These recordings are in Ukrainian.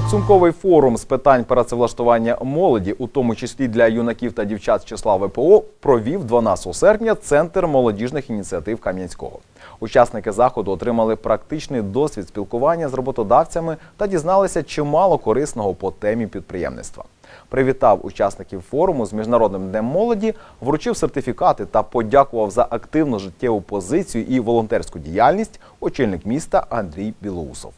Підсумковий форум з питань працевлаштування молоді, у тому числі для юнаків та дівчат з числа ВПО, провів 12 серпня Центр молодіжних ініціатив Кам'янського. Учасники заходу отримали практичний досвід спілкування з роботодавцями та дізналися чимало корисного по темі підприємництва. Привітав учасників форуму з міжнародним днем молоді, вручив сертифікати та подякував за активну життєву позицію і волонтерську діяльність очільник міста Андрій Білоусов.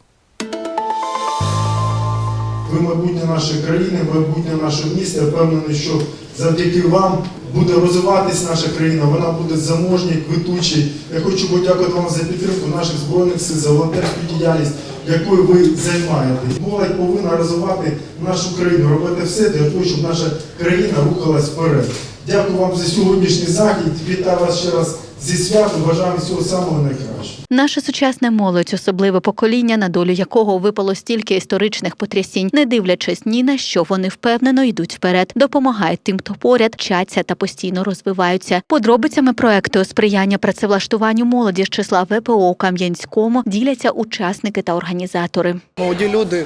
Ви майбутнє нашої країни, майбутнє нашого міста. Я впевнений, що завдяки вам буде розвиватись наша країна, вона буде заможній, квитучій. Я хочу подякувати вам за підтримку наших збройних сил, за волонтерську діяльність, якою ви займаєтесь. Молодь повинна розвивати нашу країну, робити все для того, щоб наша країна рухалась вперед. Дякую вам за сьогоднішній захід. Вітаю вас ще раз зі святом. Бажаю всього самого найкращого. Наша сучасна молодь, особливе покоління, на долю якого випало стільки історичних потрясінь, не дивлячись ні на що, вони впевнено йдуть вперед, допомагають тим, хто поряд, вчаться та постійно розвиваються. Подробицями проекту сприяння працевлаштуванню молоді з числа ВПО у Кам'янському діляться учасники та організатори. Молоді люди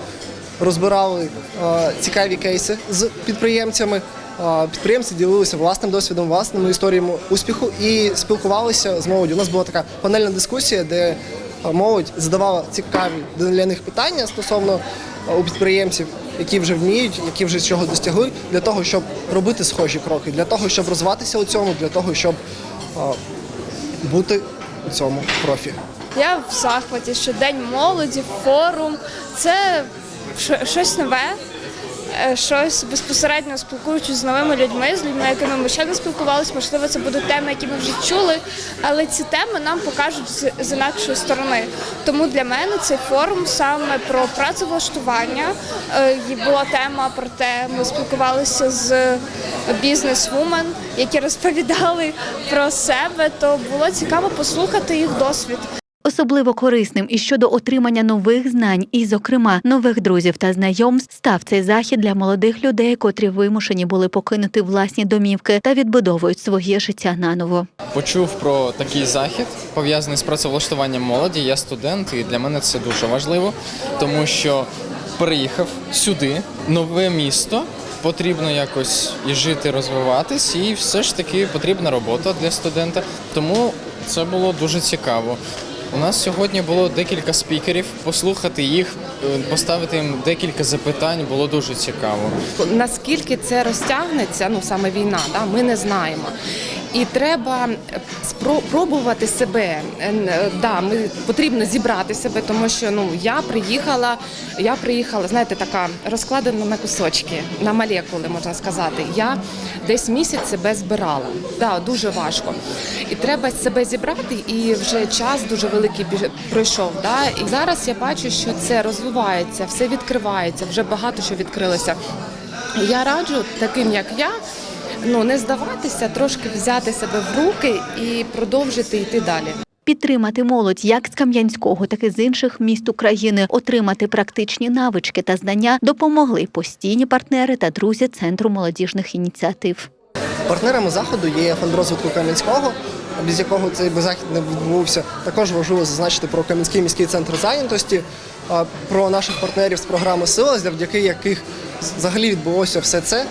розбирали е, цікаві кейси з підприємцями. Підприємці ділилися власним досвідом, власними історіями успіху і спілкувалися з молоддю. У нас була така панельна дискусія, де молодь задавала цікаві для них питання стосовно у підприємців, які вже вміють, які вже чого досягли, для того, щоб робити схожі кроки, для того, щоб розвиватися у цьому, для того, щоб бути у цьому профі. Я в захваті, що День молоді, форум це щось нове, щось безпосередньо спілкуючись з новими людьми, з людьми, якими ми ще не спілкувалися. Можливо, це будуть теми, які ми вже чули, але ці теми нам покажуть з, інакшої сторони. Тому для мене цей форум саме про працевлаштування. Е, Була тема про те, ми спілкувалися з бізнес-вумен, які розповідали про себе. То було цікаво послухати їх досвід. Особливо корисним і щодо отримання нових знань, і, зокрема, нових друзів та знайомств, став цей захід для молодих людей, котрі вимушені були покинути власні домівки та відбудовують своє життя наново. Почув про такий захід, пов'язаний з працевлаштуванням молоді. Я студент, і для мене це дуже важливо, тому що приїхав сюди, нове місто. Потрібно якось і жити, розвиватись, і все ж таки потрібна робота для студента. Тому це було дуже цікаво. У нас сьогодні було декілька спікерів. Послухати їх, е, поставити їм декілька запитань було дуже цікаво. Наскільки це розтягнеться, ну саме війна, да, ми не знаємо. І треба спро- пробувати себе. Е, е, Да, ми потрібно зібрати себе, тому що ну я приїхала, я приїхала, знаєте, така розкладена на кусочки, на молекули, можна сказати. Я десь місяць себе збирала. Да, дуже важко. І треба себе зібрати, і вже час дуже великий пройшов. Да? І зараз я бачу, що це розвивається, все відкривається, вже багато що відкрилося. Я раджу таким, як я, ну не здаватися, трошки взяти себе в руки і продовжити йти далі. Підтримати молодь як з Кам'янського, так і з інших міст України, отримати практичні навички та знання допомогли постійні партнери та друзі Центру молодіжних ініціатив. Партнерами заходу є фонд розвитку Кам'янського, без якого цей би захід не відбувся. Також важливо зазначити про Кам'янський міський центр зайнятості, а, про наших партнерів з програми Сила, завдяки яких взагалі відбулося все це,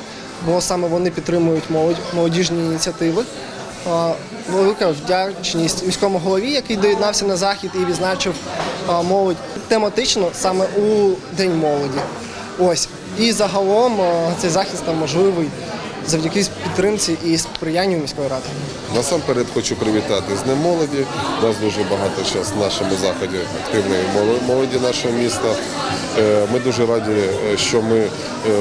бо саме вони підтримують молодь, молодіжні ініціативи. Велика вдячність міському голові, який доєднався на захід і відзначив молодь тематично саме у День молоді. Ось і загалом цей захід став можливий завдяки підтримці і сприянню міської ради. Насамперед хочу привітати з Днем молоді. У нас дуже багато зараз в нашому заході активної моло- молоді нашого міста. Е, Ми дуже раді, е, що ми е,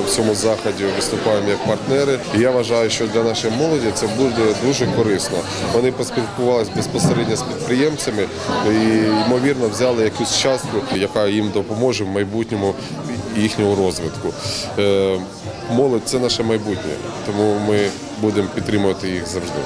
в цьому заході виступаємо як партнери. І я вважаю, що для нашої молоді це буде дуже корисно. Вони поспілкувалися безпосередньо з підприємцями і ймовірно взяли якусь частку, яка їм допоможе в майбутньому їхнього розвитку. Е, Молодь це наше майбутнє, тому ми будемо підтримувати їх завжди.